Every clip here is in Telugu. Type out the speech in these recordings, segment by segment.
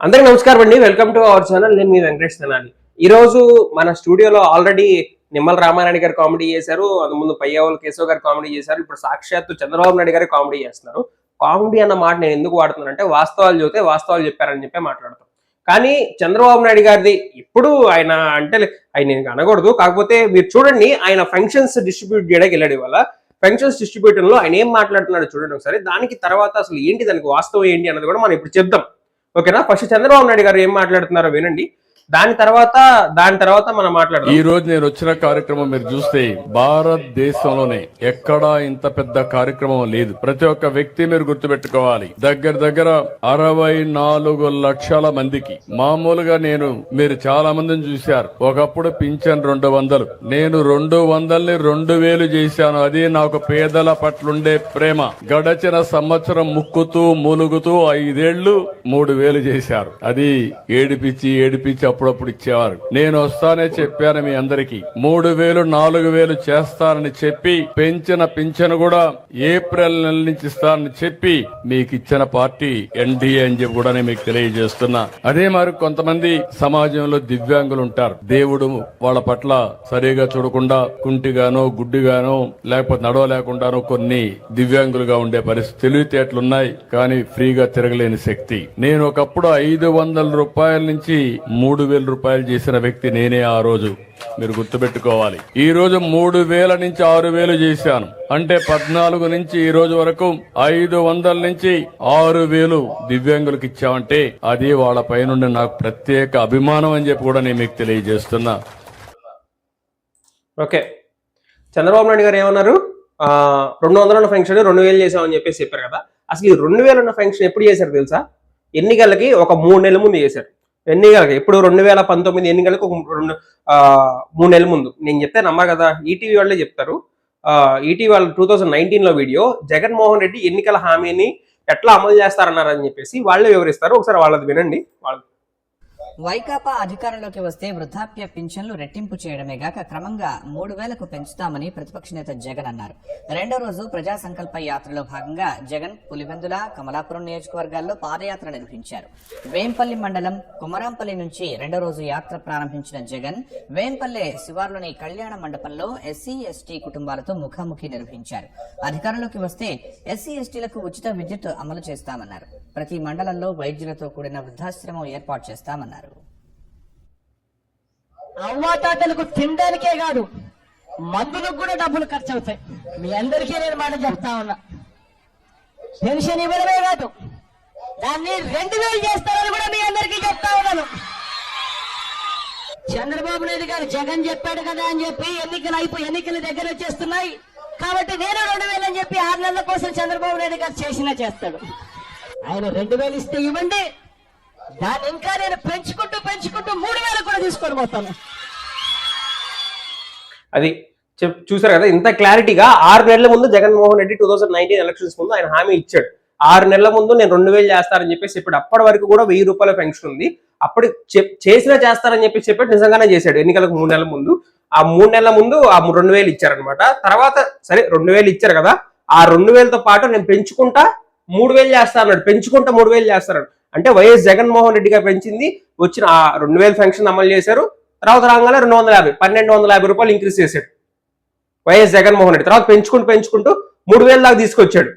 అందరికి నమస్కారం అండి. వెల్కమ్ టు అవర్ ఛానల్ నేను మీ వెంకటేష్ తెనాలి. ఈరోజు మన స్టూడియోలో ఆల్రెడీ నిమ్మల రామారాయణ గారు కామెడీ చేశారు. అందుముందు ముందు పయ్యావుల కేశవ్ గారు కామెడీ చేశారు. ఇప్పుడు సాక్షాత్తు చంద్రబాబు నాయుడు గారు కామెడీ చేస్తున్నారు. కామెడీ అన్న మాట నేను ఎందుకు వాడుతున్నానంటే వాస్తవాలు చూస్తే వాస్తవాలు చెప్పారని చెప్పి మాట్లాడతాం. కానీ చంద్రబాబు నాయుడు గారిది ఇప్పుడు ఆయన అంటే ఆయన నేను అనకూడదు. కాకపోతే మీరు చూడండి ఆయన ఫంక్షన్స్ డిస్ట్రిబ్యూట్ చేయడానికి వెళ్ళాడు ఇవాళ. ఫంక్షన్స్ డిస్ట్రిబ్యూటర్లో ఆయన ఏం మాట్లాడుతున్నాడు చూడండి ఒకసారి. దానికి తర్వాత అసలు ఏంటి దానికి వాస్తవం ఏంటి అన్నది కూడా మనం ఇప్పుడు చెప్దాం. ఓకేనా? ఫస్ట్ చంద్రబాబు నాయుడు గారు ఏం మాట్లాడుతున్నారో వినండి. దాని తర్వాత దాని తర్వాత మనం ఈ రోజు నేను వచ్చిన కార్యక్రమం మీరు చూస్తే భారతదేశంలోనే ఎక్కడా ఇంత పెద్ద కార్యక్రమం లేదు. ప్రతి ఒక్క వ్యక్తి మీరు గుర్తుపెట్టుకోవాలి. దగ్గర దగ్గర అరవై నాలుగు లక్షల మందికి. మామూలుగా నేను మీరు చాలా మందిని చూశారు. ఒకప్పుడు పింఛన్ రెండు వందలు. నేను రెండు వందల్ని రెండు వేలు చేశాను. అది నాకు పేదల పట్లుండే ప్రేమ. గడచిన సంవత్సరం ముక్కుతూ మూలుగుతూ ఐదేళ్ళు మూడు వేలు చేశారు. అది ఏడిపించి ఏడిపించి అప్పుడప్పుడు ఇచ్చేవారు. నేను వస్తానే చెప్పాను మీ అందరికి. మూడు వేలు నాలుగు వేలు చేస్తానని చెప్పి పెంచిన పింఛను కూడా ఏప్రిల్ నెల నుంచి ఇస్తానని చెప్పి మీకు ఇచ్చిన పార్టీ ఎన్డీఏ అని చెప్పి కూడా నేను మీకు తెలియజేస్తున్నా. అదే మరి కొంతమంది సమాజంలో దివ్యాంగులు ఉంటారు. దేవుడు వాళ్ళ పట్ల సరిగా చూడకుండా కుంటిగానో గుడ్డిగానో లేకపోతే నడవలేకుండానో కొన్ని దివ్యాంగులుగా ఉండే పరిస్థితి తెలివితేటలున్నాయి కానీ ఫ్రీగా తిరగలేని శక్తి. నేను ఒకప్పుడు ఐదు వందల రూపాయల నుంచి మూడు వేల రూపాయలు చేసిన వ్యక్తి నేనే ఆ రోజు. మీరు గుర్తుపెట్టుకోవాలి. ఈ రోజు మూడు వేల నుంచి ఆరు వేలు చేశాను. అంటే పద్నాలుగు నుంచి ఈ రోజు వరకు ఐదు వందల నుంచి ఆరు వేలు దివ్యాంగులకు ఇచ్చామంటే అది వాళ్ళ పైనుండి నాకు ప్రత్యేక అభిమానం అని చెప్పి కూడా నేను మీకు తెలియజేస్తున్నా. ఓకే. చంద్రబాబు నాయుడు గారు ఏమన్నారు? రెండు వందల ఉన్న ఫంక్షన్ రెండు వేలు చేసామని చెప్పేసి చెప్పారు కదా. అసలు ఈ రెండు వేలు ఉన్న ఫంక్షన్ ఎప్పుడు చేశారు తెలుసా? ఎన్నికలకి ఒక మూడు నెలల ముందు చేశారు. ఎన్నికలకి ఇప్పుడు రెండు వేల పంతొమ్మిది ఎన్నికలకు రెండు మూడు నెలల ముందు. నేను చెప్తే నమ్మరు కదా ఈటీవీ వాళ్ళే చెప్తారు. ఈటీవీ వాళ్ళు టూ థౌజండ్ నైన్టీన్లో వీడియో జగన్మోహన్ రెడ్డి ఎన్నికల హామీని ఎట్లా అమలు చేస్తారన్నారని చెప్పేసి వాళ్ళే వివరిస్తారు. ఒకసారి వాళ్ళది వినండి. వాళ్ళు వైకాపా అధికారంలోకి వస్తే వృద్ధాప్య పింఛన్లు రెట్టింపు చేయడమే గాక క్రమంగా మూడు వేలకు పెంచుతామని ప్రతిపక్ష నేత జగన్ అన్నారు. రెండో రోజు ప్రజా సంకల్ప యాత్రలో భాగంగా జగన్ పులివెందుల కమలాపురం నియోజకవర్గాల్లో పాదయాత్ర నిర్వహించారు. వేంపల్లి మండలం కుమరాంపల్లి నుంచి రెండో రోజు యాత్ర ప్రారంభించిన జగన్ వేంపల్లె శివార్లోని కళ్యాణ మండపంలో ఎస్సీ ఎస్టీ కుటుంబాలతో ముఖాముఖి నిర్వహించారు. అధికారంలోకి వస్తే ఎస్సీ ఎస్టీలకు ఉచిత విద్యుత్ అమలు చేస్తామన్నారు. ప్రతి మండలంలో వైద్యులతో కూడిన వృద్ధాశ్రమం ఏర్పాటు చేస్తామన్నారు. అవ్వాతాతలకు తినడానికే కాదు మందులకు కూడా డబ్బులు ఖర్చు అవుతాయి. మీ అందరికీ నేను మాట చెప్తా ఉన్నా. పెన్షన్ ఇవ్వడమే కాదు దాన్ని రెండు వేలు చేస్తారని కూడా మీ అందరికీ చెప్తా ఉన్నాను. చంద్రబాబు నాయుడు గారు జగన్ చెప్పాడు కదా అని చెప్పి ఎన్నికలు అయిపోయి ఎన్నికలు దగ్గర వచ్చేస్తున్నాయి. కాబట్టి నేను రెండు వేలు అని చెప్పి ఆరు నెలల కోసం చంద్రబాబు నాయుడు గారు చేసినా చేస్తాడు. ఆయన రెండు వేలు ఇస్తే ఇవ్వండి. దాన్ని ఇంకా నేను పెంచుకుంటూ పెంచుకుంటూ మూడు వేలు కూడా తీసుకొని పోతాను. అది చెప్ చూసారు కదా ఇంత క్లారిటీగా ఆరు నెలల ముందు Jaganmohan Reddy two thousand nineteen elections ముందు ఆయన హామీ ఇచ్చాడు. ఆరు నెలల ముందు నేను రెండు వేలు చేస్తారని చెప్పేసి చెప్పాడు. అప్పటి వరకు కూడా వెయ్యి రూపాయల పెన్షన్ ఉంది. అప్పుడు చెప్- చేసినా చేస్తారని చెప్పి చెప్పాడు. నిజంగానే చేశాడు. ఎన్నికలకు మూడు నెలల ముందు. ఆ మూడు నెలల ముందు ఆ రెండు వేలు ఇచ్చారనమాట తర్వాత సరే రెండు వేలు ఇచ్చారు కదా ఆ రెండు వేలతో పాటు నేను పెంచుకుంటా మూడు వేలు చేస్తా అన్నాడు. పెంచుకుంటా మూడు వేలు చేస్తాడు అంటే వైఎస్ జగన్మోహన్ రెడ్డిగా పెంచింది వచ్చిన ఆ రెండు వేల ఫంక్షన్ అమలు చేశారు. తర్వాత రాగానే రెండు వందల యాభై పన్నెండు వందల యాభై రూపాయలు ఇంక్రీజ్ చేశాడు. వైఎస్ జగన్మోహన్ రెడ్డి తర్వాత పెంచుకుంటూ పెంచుకుంటూ మూడు వేల దాకా తీసుకొచ్చాడు.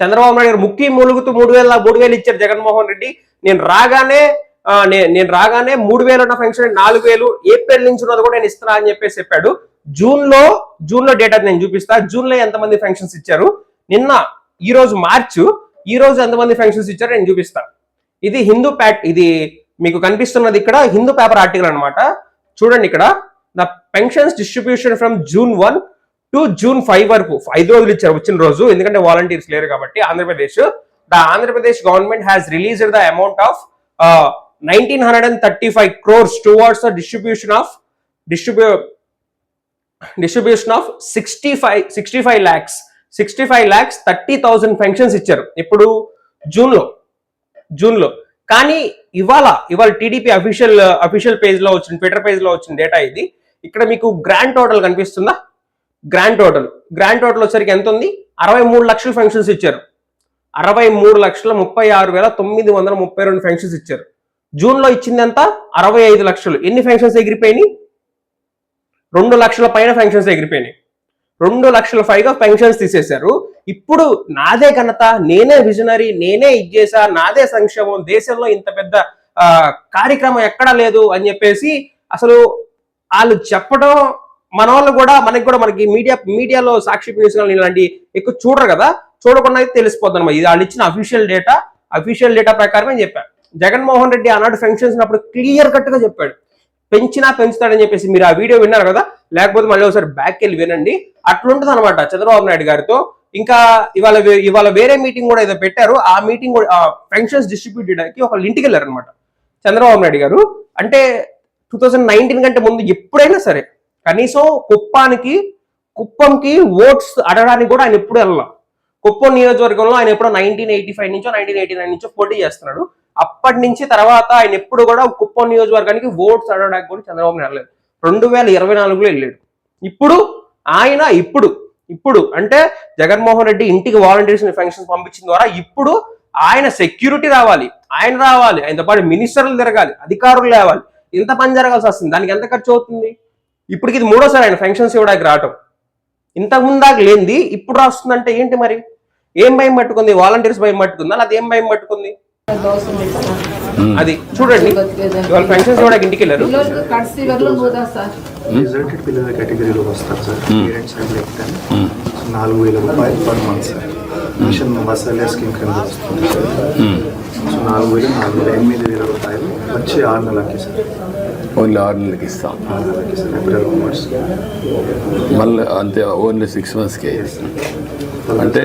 చంద్రబాబు నాయుడు గారు ముక్కి మూలుగుతూ మూడు వేల మూడు వేలు ఇచ్చారు జగన్మోహన్ రెడ్డి. నేను రాగానే నేను రాగానే మూడు వేలు ఉన్న ఫంక్షన్ నాలుగు వేలు ఏప్రిల్ నుంచి ఉన్నది కూడా నేను ఇస్తున్నా అని చెప్పేసి చెప్పాడు. జూన్లో జూన్లో డేటా నేను చూపిస్తా. జూన్లో ఎంతమంది ఫంక్షన్స్ ఇచ్చారు? నిన్న ఈ రోజు మార్చు ఈ రోజు ఎంతమంది ఫంక్షన్స్ ఇచ్చారు నేను చూపిస్తా. ఇది హిందూ ప్యాట్ ఇది మీకు కనిపిస్తున్నది ఇక్కడ హిందూ పేపర్ ఆర్టికల్ అన్నమాట. చూడండి ఇక్కడ. The pensions distribution from June one to June five వరకు ఐదు రోజులు ఇచ్చారు వచ్చిన రోజు ఎందుకంటే వాలంటీర్స్ లేరు కాబట్టి Andhra Pradesh. The Andhra Pradesh government has released the amount of nineteen hundred and thirty five crores towards the distribution of distribu distribution of sixty five sixty five lakhs sixty five lakhs thirty thousand pensions ఇచ్చారు. ఇప్పుడు జూన్లో జూన్లో కానీ ఇవాళ ఇవాళ టీడీపీ అఫీషియల్ అఫీషియల్ పేజ్లో వచ్చిన ట్విట్టర్ పేజ్లో వచ్చిన డేటా ఇది. ఇక్కడ మీకు గ్రాండ్ టోటల్ కనిపిస్తుందా? గ్రాండ్ టోటల్ గ్రాండ్ టోటల్ వచ్చరికి ఎంత ఉంది? అరవై మూడు లక్షల ఫంక్షన్స్ ఇచ్చారు. అరవై మూడు లక్షల ముప్పై ఆరు వేల తొమ్మిది వందల ముప్పై రెండు ఫంక్షన్స్ ఇచ్చారు. జూన్లో ఇచ్చింది ఎంత? అరవై ఐదు లక్షలు. ఎన్ని ఫంక్షన్స్ ఎగిరిపోయినాయి? రెండు లక్షల పైన ఫంక్షన్స్ ఎగిరిపోయినాయి. రెండు లక్షల పైగా పెన్షన్స్ తీసేశారు. ఇప్పుడు నాదే ఘనత నేనే విజనరీ నేనే ఇది నాదే సంక్షేమం దేశంలో ఇంత పెద్ద ఆ, కార్యక్రమం ఎక్కడా లేదు అని చెప్పేసి అసలు వాళ్ళు చెప్పడం మన వాళ్ళు కూడా మనకి కూడా మనకి మీడియా మీడియాలో సాక్షి న్యూస్ ఇలాంటి ఎక్కువ చూడరు కదా. చూడకుండా అయితే తెలిసిపోద్ది అనమాట ఇది వాళ్ళు ఇచ్చిన అఫీషియల్ డేటా అఫీషియల్ డేటా ప్రకారమే చెప్పారు. జగన్మోహన్ రెడ్డి ఆనాడు ఫంక్షన్స్ అప్పుడు క్లియర్ కట్గా చెప్పాడు. పెంచినా పెంచుతాడని చెప్పేసి మీరు ఆ వీడియో విన్నారు కదా. లేకపోతే మళ్ళీ ఒకసారి బ్యాక్ వెళ్ళి వినండి. అట్లుంటది అనమాట చంద్రబాబు నాయుడు గారితో. ఇంకా ఇవాళ ఇవాళ వేరే మీటింగ్ కూడా ఏదో పెట్టారు. ఆ మీటింగ్ కూడా పెన్షన్స్ డిస్ట్రిబ్యూట్ చేయడానికి ఒక ఇంటికి వెళ్ళారు అనమాట చంద్రబాబు నాయుడు గారు. అంటే టూ థౌజండ్ నైన్టీన్ కంటే ముందు ఎప్పుడైనా సరే కనీసం కుప్పానికి కుప్పంకి ఓట్స్ అడగడానికి కూడా ఆయన ఎప్పుడు వెళ్ళాం కుప్పం నియోజకవర్గంలో ఆయన ఎప్పుడో నైన్టీన్ ఎయిటీ ఫైవ్ నుంచో నైన్టీన్ ఎయిటీ నైన్ నుంచో పోటీ చేస్తున్నాడు. అప్పటి నుంచి తర్వాత ఆయన ఎప్పుడు కూడా కుప్పం నియోజకవర్గానికి ఓట్స్ అడగడానికి కూడా చంద్రబాబు నాయుడు వెళ్ళలేదు. రెండు వేల ఇరవై నాలుగులో వెళ్ళాడు. ఇప్పుడు ఆయన ఇప్పుడు ఇప్పుడు అంటే జగన్మోహన్ రెడ్డి ఇంటికి వాలంటీర్స్ ఫంక్షన్స్ పంపించిన ద్వారా ఇప్పుడు ఆయన సెక్యూరిటీ రావాలి. ఆయన రావాలి. ఆయనతో పాటు మినిస్టర్లు తిరగాలి. అధికారులు లేవాలి. ఇంత పని జరగాల్సి వస్తుంది. దానికి ఎంత ఖర్చు అవుతుంది? ఇప్పటికి ఇది మూడోసారి ఆయన ఫంక్షన్స్ ఇవ్వడానికి రావటం. ఇంతకు ముందాక లేనిది ఇప్పుడు రాస్తుందంటే ఏంటి మరి? ఏం భయం పట్టుకుంది? వాలంటీర్స్ భయం పట్టుకుందా? అది ఏం భయం పట్టుకుంది? అది చూడండి. ఇవాళ ఫంక్షన్స్ ఇవ్వడానికి ఇంటికి వెళ్ళారు? రిజల్టెడ్ పిల్లల వస్తారు సార్. పేరెంట్స్ అండ్ లెక్క నాలుగు వేల రూపాయలు per month sir. Mission masala scheme కింద వస్తుంది సార్. సో నాలుగు వేలు నాలుగు వేల ఎనిమిది వేల రూపాయలు వచ్చి ఆరు నెలలకి సార్. ఓన్లీ ఆరు నెలలకి ఇస్తాం. ఆరు నెలలకి సార్. ఏప్రిల్ మార్చ్ మళ్ళీ అంతే ఓన్లీ సిక్స్ మంత్స్కే అంటే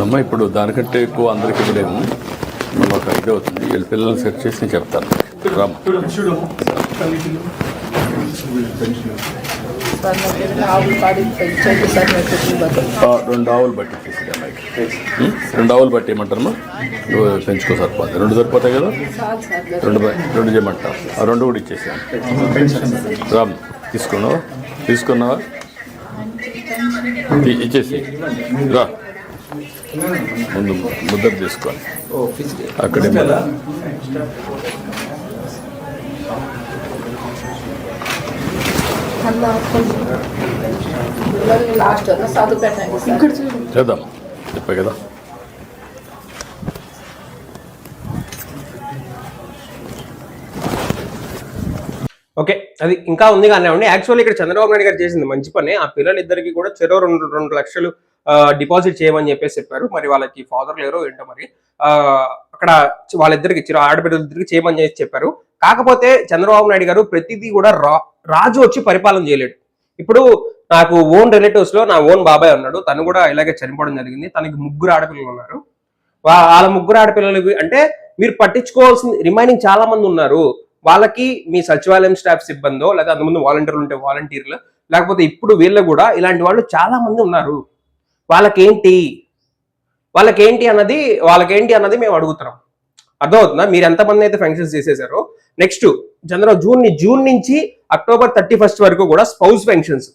అమ్మా ఇప్పుడు దానికంటే ఎక్కువ అందరికి ఇవ్వలేము మనం ఒక ఇది అవుతుంది. వీళ్ళ పిల్లల్ని సెట్ చేసి నేను చెప్తాను. రామ్ రెండు ఆవులు బట్టి రెండు ఆవులు బట్టి ఏమంటారమ్మా నువ్వు పెంచుకో సరిపోతుంది రెండు సరిపోతాయి కదా? రెండు బ- రెండు చేయమంటావు ఆ రెండు కూడా ఇచ్చేసాను రామ్ తీసుకున్నావా? తీసుకున్నావా? ఇచ్చేసి. రా. ముందు ముద్ర తీసుకోవాలి. అక్కడే చేద్దాం. చెప్పే కదా. ఓకే అది ఇంకా ఉంది కానీ యాక్చువల్లీ ఇక్కడ చంద్రబాబు నాయుడు గారు చేసింది మంచి పని. ఆ పిల్లలిద్దరికి కూడా చెరో రెండు రెండు లక్షలు డిపాజిట్ చేయమని చెప్పేసి చెప్పారు. మరి వాళ్ళకి ఫాదర్ లేరు ఏంటో మరి అక్కడ వాళ్ళిద్దరికి చిరు ఆడబిడ్డలిద్దరికి చేయమని చేసి చెప్పారు. కాకపోతే చంద్రబాబు నాయుడు గారు ప్రతిదీ కూడా రా రాజు వచ్చి పరిపాలన చేయలేడు. ఇప్పుడు నాకు ఓన్ రిలేటివ్స్లో నా ఓన్ బాబాయ్ ఉన్నాడు. తను కూడా ఇలాగే చనిపోవడం జరిగింది. తనకి ముగ్గురు ఆడపిల్లలు ఉన్నారు. వాళ్ళ ముగ్గురు ఆడపిల్లలకి అంటే మీరు పట్టించుకోవాల్సిన రిమైనింగ్ చాలా మంది ఉన్నారు. వాళ్ళకి మీ సచివాలయం స్టాఫ్ సిబ్బందో లేదా అంతకుముందు వాలంటీర్లు ఉంటే వాలంటీర్లు లేకపోతే ఇప్పుడు వీళ్ళు కూడా ఇలాంటి వాళ్ళు చాలా మంది ఉన్నారు. వాళ్ళకేంటి? వాళ్ళకేంటి అన్నది వాళ్ళకేంటి అన్నది మేము అడుగుతున్నాం. అర్థమవుతుందా? మీరు ఎంతమంది అయితే ఫంక్షన్స్ చేసేసారో నెక్స్ట్ జనరల్ జూన్ జూన్ నుంచి అక్టోబర్ థర్టీ ఫస్ట్ వరకు కూడా స్పౌస్ ఫంక్షన్స్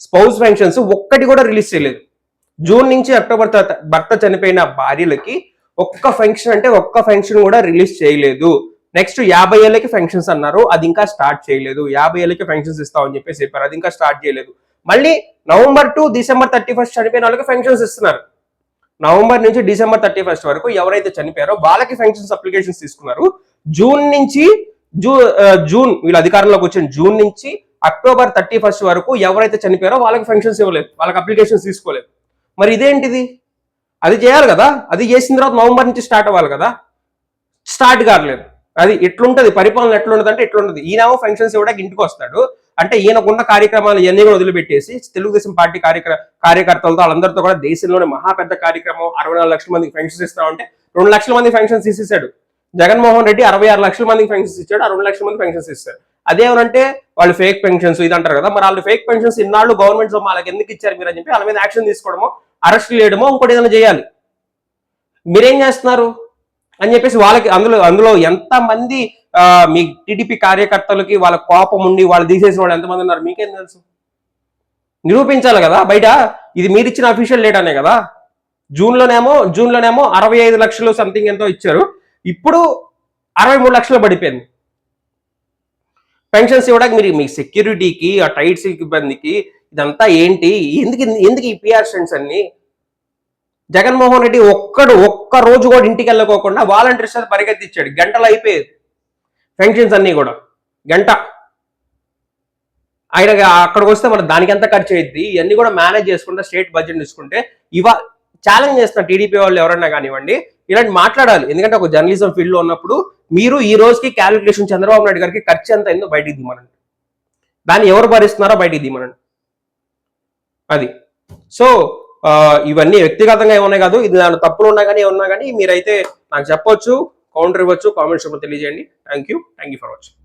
స్పౌస్ ఫంక్షన్స్ ఒక్కటి కూడా రిలీజ్ చేయలేదు. జూన్ నుంచి అక్టోబర్ భర్త చనిపోయిన భార్యలకి ఒక్క ఫంక్షన్ అంటే ఒక్క ఫంక్షన్ కూడా రిలీజ్ చేయలేదు. నెక్స్ట్ యాభై ఏళ్ళకి ఫంక్షన్స్ అన్నారు. అది ఇంకా స్టార్ట్ చేయలేదు. యాభై ఏళ్ళకి ఫంక్షన్స్ ఇస్తామని చెప్పేసి చెప్పారు. అది ఇంకా స్టార్ట్ చేయలేదు. మళ్ళీ November to December thirty first చనిపోయిన వాళ్ళకి ఫంక్షన్స్ ఇస్తున్నారు. నవంబర్ నుంచి డిసెంబర్ థర్టీ ఫస్ట్ వరకు ఎవరైతే చనిపోయారో వాళ్ళకి ఫంక్షన్స్ అప్లికేషన్స్ తీసుకున్నారు. జూన్ నుంచి జూ జూన్ వీళ్ళు అధికారంలోకి వచ్చిన జూన్ నుంచి అక్టోబర్ థర్టీ ఫస్ట్ వరకు ఎవరైతే చనిపోయారో వాళ్ళకి ఫంక్షన్స్ ఇవ్వలేదు. వాళ్ళకి అప్లికేషన్స్ తీసుకోలేదు. మరి ఇదేంటిది? అది చేయాలి కదా. అది చేసిన తర్వాత నవంబర్ నుంచి స్టార్ట్ అవ్వాలి కదా. స్టార్ట్ కావట్లేదు. అది ఎట్లుంటది పరిపాలన ఎట్లుంటది అంటే ఎట్లుంటది ఈయనేమో ఫంక్షన్స్ ఇవ్వడానికి ఇంటికి వస్తాడు. అంటే ఈయనకున్న కార్యక్రమాలు ఇవన్నీ కూడా వదిలిపెట్టేసి తెలుగుదేశం పార్టీ కార్యక్ర కార్యకర్తలతో వాళ్ళందరితో కూడా దేశంలోనే మహా పెద్ద కార్యక్రమం. అరవై నాలుగు లక్షల మందికి ఫంక్షన్స్ ఇస్తా ఉంటే రెండు లక్షల మంది ఫంక్షన్స్ ఇచ్చేసాడు జగన్మోహన్ రెడ్డి అరవై ఆరు లక్షల మందికి ఫంక్షన్స్ ఇచ్చాడు ఆ రెండు లక్షల మంది ఫంక్షన్స్ ఇస్తారు. అదేమనంటే వాళ్ళు ఫేక్ పెన్షన్స్ ఇది అంటారు కదా మరి వాళ్ళు ఫేక్ పెన్షన్స్ ఇన్నాళ్ళు గవర్నమెంట్ వాళ్ళకి ఎందుకు ఇచ్చారు మీరు అని చెప్పి వాళ్ళ మీద యాక్షన్ తీసుకోవడమో అరెస్ట్ చేయడమో ఇంకోటి ఏదైనా చేయాలి. మీరేం చేస్తున్నారు? అని చెప్పేసి వాళ్ళకి అందులో అందులో ఎంతమంది మీ టీడీపీ కార్యకర్తలకి వాళ్ళ కోపం ఉండి వాళ్ళు తీసేసిన వాళ్ళు ఎంతమంది ఉన్నారు? మీకేం తెలుసు? నిరూపించాలి కదా బయట. ఇది మీరు ఇచ్చిన అఫీషియల్ డేటానే కదా. జూన్లోనేమో జూన్లోనేమో అరవై ఐదు లక్షలు సంథింగ్ ఎంతో ఇచ్చారు. ఇప్పుడు అరవై మూడు లక్షలు పడిపోయింది. పెన్షన్స్ ఇవ్వడానికి మీరు మీ సెక్యూరిటీకి ఆ టైట్ ఇబ్బందికి ఇదంతా ఏంటి? ఎందుకు ఎందుకు ఈ పిఆర్ స్టెంట్స్ అన్ని జగన్మోహన్ రెడ్డి ఒక్కడు ఒక్క రోజు కూడా ఇంటికి వెళ్ళకోకుండా వాలంటీర్స్ పరిగెత్తిచ్చాడు. గంటలు అయిపోయేది. పెన్షన్స్ అన్ని కూడా. గంట. ఆయన అక్కడికి వస్తే మరి దానికి ఎంత ఖర్చు అయ్యింది ఇవన్నీ కూడా మేనేజ్ చేసుకుంటే స్టేట్ బడ్జెట్ తీసుకుంటే ఇవా ఛాలెంజ్ చేస్తున్న టీడీపీ వాళ్ళు ఎవరన్నా కానివ్వండి ఇలాంటి మాట్లాడాలి. ఎందుకంటే ఒక జర్నలిజం ఫీల్డ్లో ఉన్నప్పుడు మీరు ఈ రోజుకి క్యాలిక్యులేషన్ చంద్రబాబు నాయుడు గారికి ఖర్చు ఎంత అయిందో బయటికి దిమ్మనండి దాన్ని ఎవరు భరిస్తున్నారో బయటికి దిమ్మనండి అది. సో ఇవన్నీ వ్యక్తిగతంగా ఏమన్నా కాదు. ఇది దాని తప్పులు ఉన్నా కానీ ఏమన్నా కానీ మీరైతే నాకు చెప్పొచ్చు కౌంటర్ ఇవ్వచ్చు కామెంట్స్ తెలియజేయండి. Thank you thank you for watching